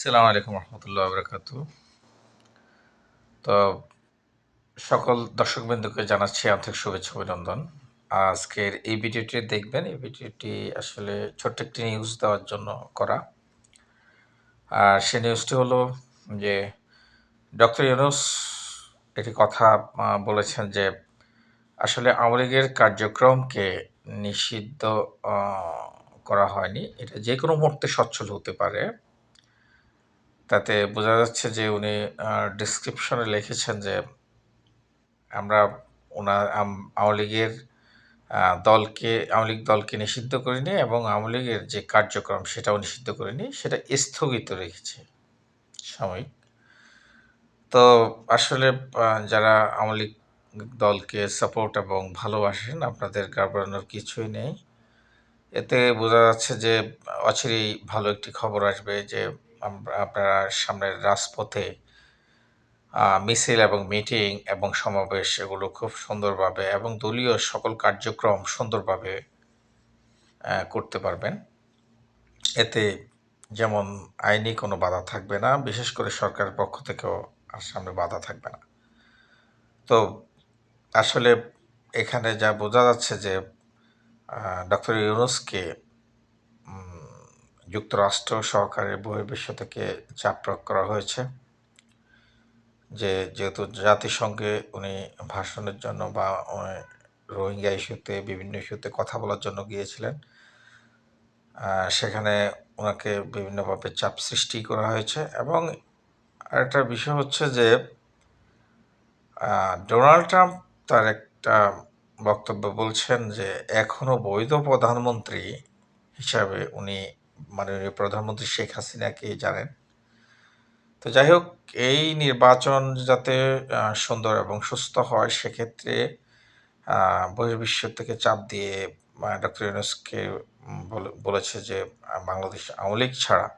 সালামু আলাইকুম রহমতুল্লাহ বরকাত। তো সকল দর্শকবৃন্দকে জানাচ্ছি আন্তরিক শুভেচ্ছা অভিনন্দন। আজকের এই ভিডিওটি দেখবেন, এই ভিডিওটি আসলে ছোট্ট একটি নিউজ দেওয়ার জন্য করা। আর সে নিউজটি হলো যে ডক্টর ইউনুস একটি কথা বলেছেন যে আসলে আওয়ামী লীগের কার্যক্রমকে নিষিদ্ধ করা হয়নি। এটা যে কোনো মুহূর্তে সচ্ছল হতে পারে। তাতে বোঝা যাচ্ছে যে উনি ডিসক্রিপশনে লিখেছেন যে আমরা ওনার আওয়ামী লীগের দলকে, আওয়ামী লীগ দলকে নিষিদ্ধ করিনি এবং আওয়ামী লীগের যে কার্যক্রম সেটাও নিষিদ্ধ করিনি, সেটা স্থগিত রেখেছে সাময়িক। তো আসলে যারা আওয়ামী লীগ দলকে সাপোর্ট এবং ভালোবাসেন, আপনাদের ঘাবড়ানোর কিছুই নেই। এতে বোঝা যাচ্ছে যে অচিরেই ভালো একটি খবর আসবে যে আপনারা সামনের রাজপথে মিছিল এবং মিটিং এবং সমাবেশ এগুলো খুব সুন্দরভাবে এবং দলীয় সকল কার্যক্রম সুন্দরভাবে করতে পারবেন। এতে যেমন আইনি কোনো বাধা থাকবে না, বিশেষ করে সরকারের পক্ষ থেকেও আর সামনে বাধা থাকবে না। তো আসলে এখানে যা বোঝা যাচ্ছে যে ডক্টর ইউনুসকে যুক্তরাষ্ট্র সহকারে বহির্বিশ্ব থেকে চাপ প্রয়োগ করা হয়েছে যে যেহেতু জাতিসংঘে উনি ভাষণের জন্য বা রোহিঙ্গা ইস্যুতে, বিভিন্ন ইস্যুতে কথা বলার জন্য গিয়েছিলেন সেখানে ওনাকে বিভিন্নভাবে চাপ সৃষ্টি করা হয়েছে। এবং আরেকটা বিষয় হচ্ছে যে ডোনাল্ড ট্রাম্প তার একটা বক্তব্য বলছেন যে এখনও বৈধ প্রধানমন্ত্রী হিসাবে উনি মাননীয় প্রধানমন্ত্রী শেখ হাসিনাকে জানেন? তো যাই হোক, এই নির্বাচন যাতে সুন্দর এবং সুস্থ হয়, সেক্ষেত্রে বহির্বিশ্ব থেকে চাপ দিয়ে ডক্টর ইউনুসকে বলে- বলেছে যে, বাংলাদেশ আওয়ামী ছাড়া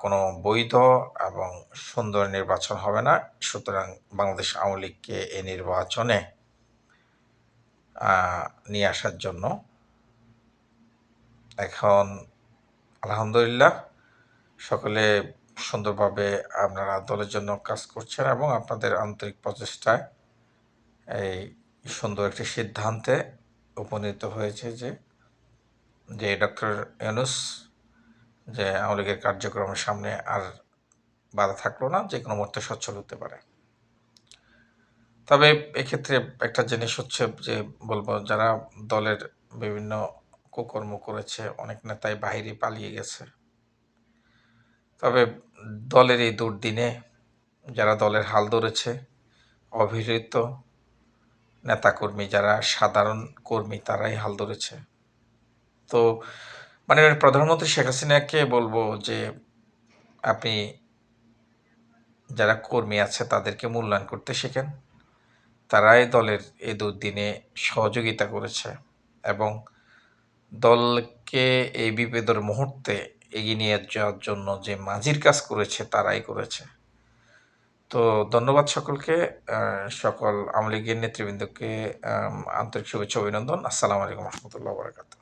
কোনো বৈধ এবং সুন্দর নির্বাচন হবে না। সুতরাং বাংলাদেশ আওয়ামী লীগকে এই নির্বাচনে নিয়ে আসার জন্য এখন আলহামদুলিল্লাহ, সকলে সুন্দরভাবে আপনারা দলের জন্য কাজ করছেন এবং আপনাদের আন্তরিক প্রচেষ্টায় এই সুন্দর একটি সিদ্ধান্তে উপনীত হয়েছে যে যে ডক্টর ইউনুস যে আওয়ামী লীগের কার্যক্রমের সামনে আর বাধা থাকল না, যে কোনো মুহূর্তে সচ্ছল হতে পারে। তবে এক্ষেত্রে একটা জিনিস হচ্ছে যে বলব, যারা দলের বিভিন্ন কুকর্ম করেছে, অনেক নেতাই বাহিরে পালিয়ে গেছে। তবে দলের এই দুর্দিনে যারা দলের হাল ধরেছে, অভিহিত নেতাকর্মী যারা সাধারণ কর্মী তারাই হাল ধরেছে। তো মানে প্রধানমন্ত্রী শেখ হাসিনাকে বলব যে, আপনি যারা কর্মী আছে তাদেরকে মূল্যায়ন করতে শেখেন। তারাই দলের এই দুর্দিনে সহযোগিতা করেছে এবং দলকে এই বিপদের মুহূর্তে এগিয়ে নিয়ে যাওয়ার জন্য যে মাঝির কাজ করেছে, তারাই করেছে। তো ধন্যবাদ সকলকে সকল আওয়ামী লীগের নেতৃবৃন্দকে আন্তরিক শুভেচ্ছা, অভিনন্দন। আসসালামু আলাইকুম রহমতুল্লাহ বরাকাতু